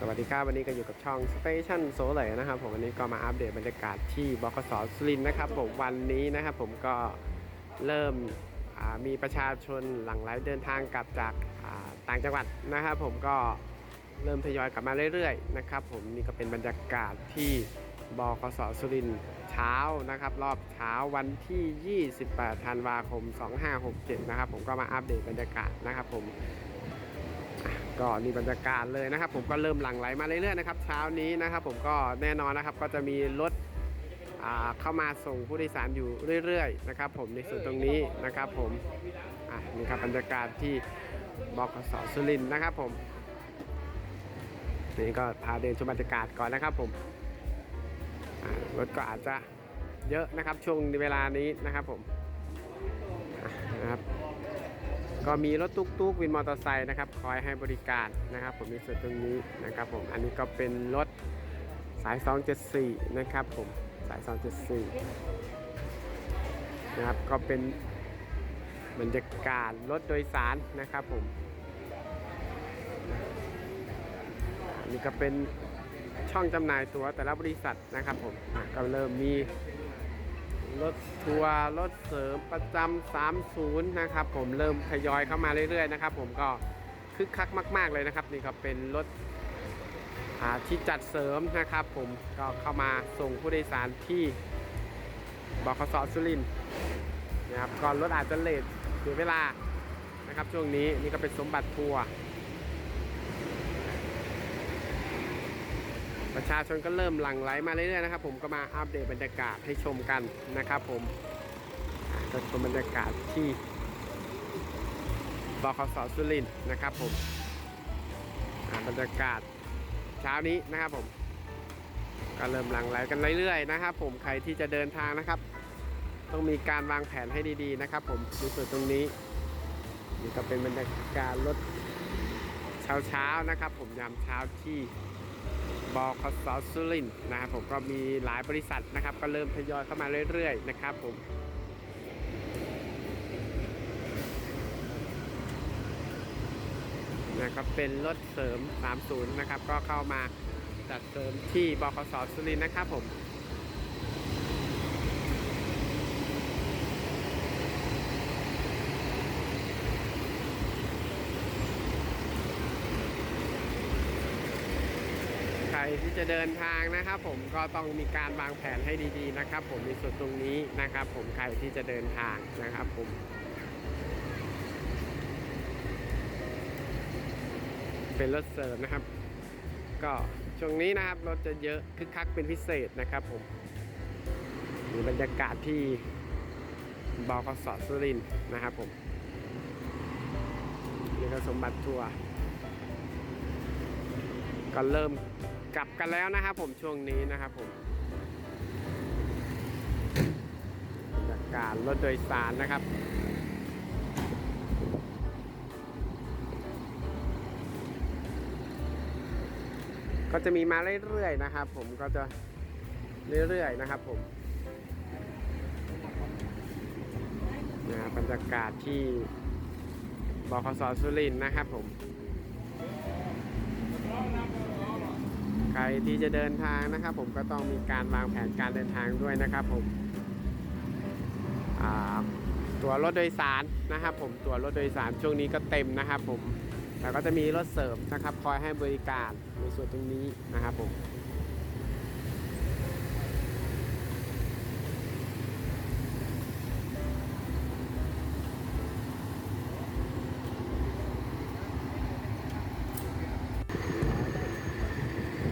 สวัสดีครับวันนี้ก็อยู่กับช่อง Station s o l เลยนะครับผมวันนี้ก็มาอัปเดตบรรยากาศที่บคสสุรินทร์นะครับผมวันนี้นะครับผมก็เริ่มมีประชาชนหลั่งไหลเดินทางกลับจากต่างจังหวัดนะครับผมก็เริ่มทยอยกลับมาเรื่อยๆนะครับผมนี่ก็เป็นบรรยากาศที่บคสสุรินทร์เช้านะครับ รอบเช้าวันที่ 28 ธันวาคม 2567 นะครับผมก็มาอัปเดตบรรยากาศนะครับผม ก็นี่บรรยากาศเลยนะครับ ผมก็เริ่มหลั่งไหลมาเรื่อยๆนะครับเช้านี้นะครับ ผมก็แน่นอนนะครับก็จะมีรถเข้ามาส่งผู้โดยสารอยู่เรื่อยๆนะครับ ผมในส่วนตรงนี้นะครับ ผมอะนี่ครับบรรยากาศที่บกสสุรินทร์นะครับ ผมนี่ก็พาเดินชมบรรยากาศก่อนนะครับ ผมรถก็อาจจะเยอะนะครับช่วงเวลานี้นะครับ ผม ก็มีรถตุ๊กๆวินมอเตอร์ไซค์นะครับคอยให้บริการนะครับ ผมในส่วนตรงนี้นะครับผมอันนี้ก็เป็นรถสาย 274 นะครับผมสาย 274 นะครับก็เป็นบรรยากาศรถโดยสารนะครับผมอันนี้ก็เป็นช่องจำหน่ายตั๋วแต่ละบริษัทนะครับผมก็เริ่มมี รถทัวร์รถเสริมประจำ30 นะครับผมเริ่มทยอยเข้ามาเรื่อยๆนะครับผมก็คึกคักมากๆเลยนะครับ นี่ก็เป็นรถที่จัดเสริมนะครับ ผมก็เข้ามาส่งผู้โดยสารที่บขสสุรินนะครับก่อนรถอาจจะเลทเสียเวลานะครับ ช่วงนี้นี่ก็เป็นสมบัติทัวร์ ประชาชนก็เริ่มหลั่งไหลมาเรื่อยๆนะครับ ผมก็มาอัปเดตบรรยากาศให้ชมกันนะครับ ผมอ่าก็ชมบรรยากาศที่บขสสุรินทร์นะครับ ผมบรรยากาศเช้านี้นะครับ ผม ก็เริ่มหลั่งไหลกันเรื่อยๆนะครับ ผมใครที่จะเดินทางนะครับ ต้องมีการวางแผนให้ดีๆนะครับ ผมในส่วนตรงนี้นี่ก็เป็นบรรยากาศรถเช้าๆนะครับ ผมยามเช้าที่ บอคสสุรินทร์นะครับผมก็มีหลายบริษัทนะครับ ก็เริ่มทยอยเข้ามาเรื่อยๆ นะครับผมนะครับเป็นรถเสริม 30 นะครับ ก็เข้ามาจัดเสริมที่บคสสุรินทร์นะครับผม ที่จะเดินทางนะครับผมก็ต้องมีการวางแผนให้ดีๆนะครับ ผมในส่วนตรงนี้นะครับ ผมใครที่จะเดินทางนะครับผมเป็นรถเสริมนะครับ ก็ช่วงนี้นะครับรถจะเยอะคึกคักเป็นพิเศษนะครับผมมีบรรยากาศที่บคสสุรินนะครับผมนี่ก็สมบัติทัวร์ก็เริ่ม กลับกันแล้วนะครับผมช่วงนี้นะครับผมบรรยากาศรถโดยสารนะครับก็จะมีมาเรื่อยๆนะครับ ผมก็จะเรื่อยๆนะครับ ผมนะบรรยากาศที่บคสสุรินทร์นะครับผม ใครที่จะเดินทางนะครับ ผมก็ต้องมีการวางแผนการเดินทางด้วยนะครับ ผมตัวรถโดยสารนะครับ ผมตัวรถโดยสารช่วงนี้ก็เต็มนะครับ ผมแต่ก็จะมีรถเสริมนะครับ คอยให้บริการในส่วนตรงนี้นะครับผม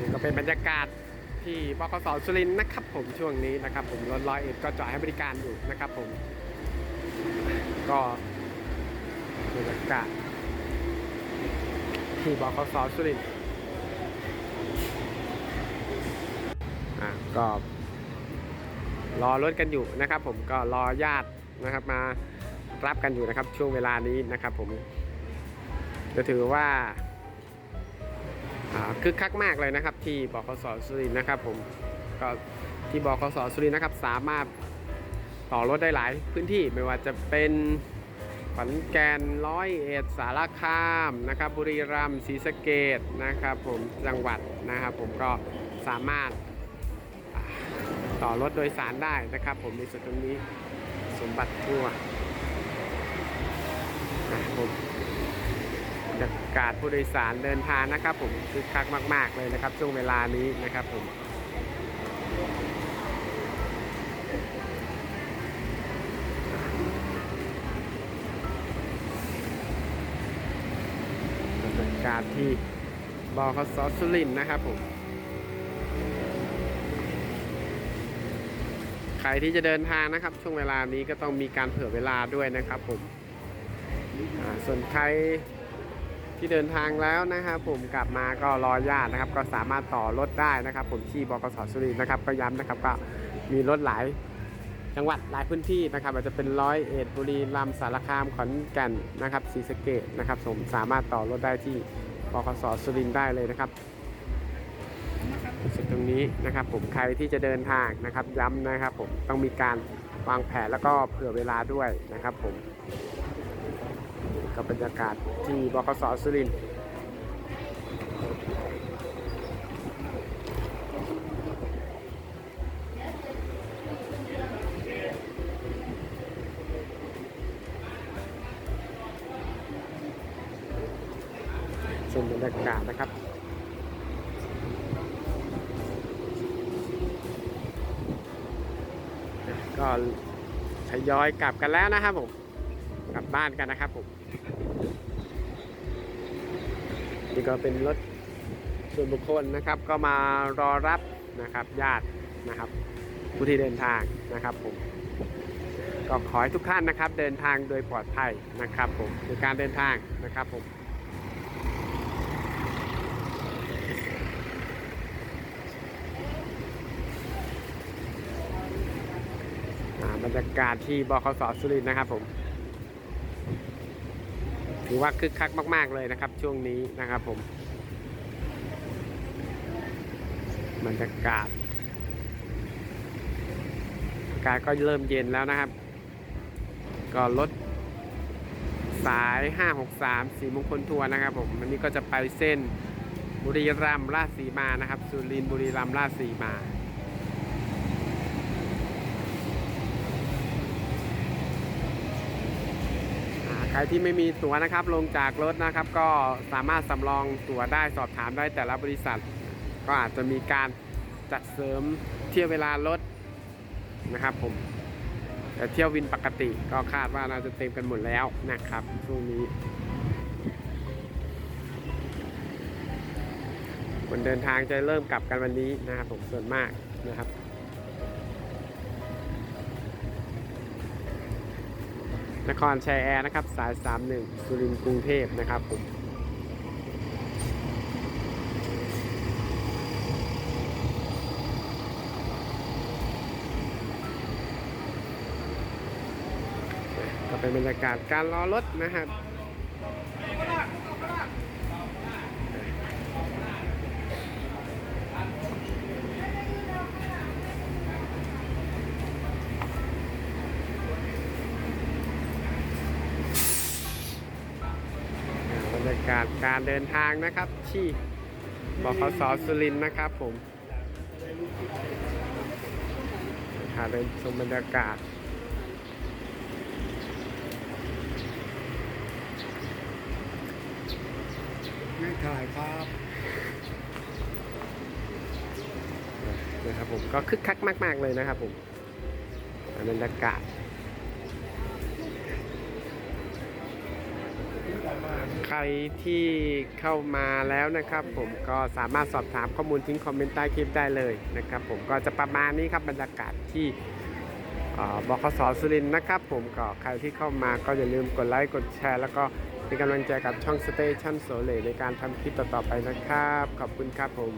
นี่ก็เป็นบ รรยากาศที่บกสสุรินทร์นะครับผมช่วงนี้นะครับ ผมรถร้อยเอ็ดก็จอดให้บริการอยู่นะครับผม ก็บรรยากาศที่บกสสุรินทร์อะก็รอรถกันอยู่นะครับ ผมก็รอญาตินะครับมารับกันอยู่นะครับช่วงเวลานี้นะครับ ผมจะถือว่า คึกคักมากเลยนะครับที่บกสสุรินทร์นะครับผมก็ที่บกสสุรินทร์นะครับสามารถต่อรถได้หลายพื้นที่ไม่ว่าจะเป็นขอนแก่นร้อยเอ็ดสารคามนะครับบุรีรัมย์ศรีสะเกดนะครับผมจังหวัดนะครับผมก็สามารถต่อรถโดยสารได้นะครับผมในส่วนตรงนี้สมบัติทั่วนะครับผม บรรยากาศผู้โดยสารเดินทางนะครับ ผมคึกคักมาก ๆ เลยนะครับ ช่วงเวลานี้นะครับผมบรรยากาศที่บคสสุรินนะครับผมใครที่จะเดินทางนะครับ ช่วงเวลานี้ก็ต้องมีการเผื่อเวลาด้วยนะครับผมส่วนใคร ที่เดินทางแล้วนะครับผมกลับมาก็รอญาตินะครับ ก็สามารถต่อรถได้นะครับ ผมที่บกสสุรินทร์นะครับก็ย้ำนะครับก็มีรถหลายจังหวัดหลายพื้นที่นะครับอาจจะเป็นร้อยเอ็ดบุรีรัมย์สารคามขอนแก่นนะครับศรีสะเกดนะครับผมสามารถต่อรถได้ที่บขสสุรินทร์ได้เลยนะครับสุดตรงนี้นะครับผมใครที่จะเดินทางนะครับ ย้ำนะครับผมต้องมีการวางแผนแล้วก็เผื่อเวลาด้วยนะครับผม กับบรรยากาศที่บขสสุรินทร์ชมบรรยากาศนะครับก็ทยอยกลับกันแล้วนะครับผม กลับบ้านกันนะครับผม นี่ก็เป็นรถส่วนบุคคลนะครับ ก็มารอรับนะครับญาตินะครับ ผู้ที่เดินทางนะครับผมก็ขอให้ทุกท่านนะครับ เดินทางโดยปลอดภัยนะครับผมในการเดินทางนะครับผมบรรยากาศที่บคสสุรินทร์นะครับผม ถือว่าคึกคักมาก ๆ เลยนะครับ ช่วงนี้นะครับผมบรรยากาศอากาศก็เริ่มเย็นแล้วนะครับ ก็รถสาย 563 สีมงคลทัวร์นะครับผมวันนี้ก็จะไปเส้นบุรีรัมย์ราชสีมานะครับ สุรินทร์บุรีรัมย์ราชสีมา อ่า ใครที่ไม่มีตั๋วนะครับลงจากรถนะครับ ก็สามารถสำรองตั๋วได้สอบถามได้แต่ละบริษัท ก็อาจจะมีการจัดเสริมเที่ยวเวลารถนะครับผมแต่เที่ยววินปกติก็คาดว่าน่าจะเต็มกันหมดแล้วนะครับช่วงนี้คนเดินทางจะเริ่มกลับกันวันนี้นะครับผมส่วนมากนะครับ นครชัยแอร์นะครับ สาย 31 สุรินทร์กรุงเทพนะครับผมก็เป็นบรรยากาศการรอรถนะครับ รรยากาศการเดินทางนะครับ ที่บขสสุรินทร์นะครับผมพาเดินชมบรรยากาศไม่ถ่ายครับนะครับผมก็คึกคักมาก ๆ เลยนะครับผมบรรยากาศ ใครที่เข้ามาแล้วนะครับ ผมก็สามารถสอบถามข้อมูลทิ้งคอมเมนต์ใต้คลิปได้เลยนะครับ ผมก็จะประมาณนี้ครับบรรยากาศที่เอ่อบคสสุรินนะครับ ผมก็ใครที่เข้ามาก็อย่าลืมกดไลค์กดแชร์ แล้วก็เป็นกำลังใจกับช่องสเตชันโซเลในการทำคลิปต่อๆไปนะครับ ขอบคุณครับผม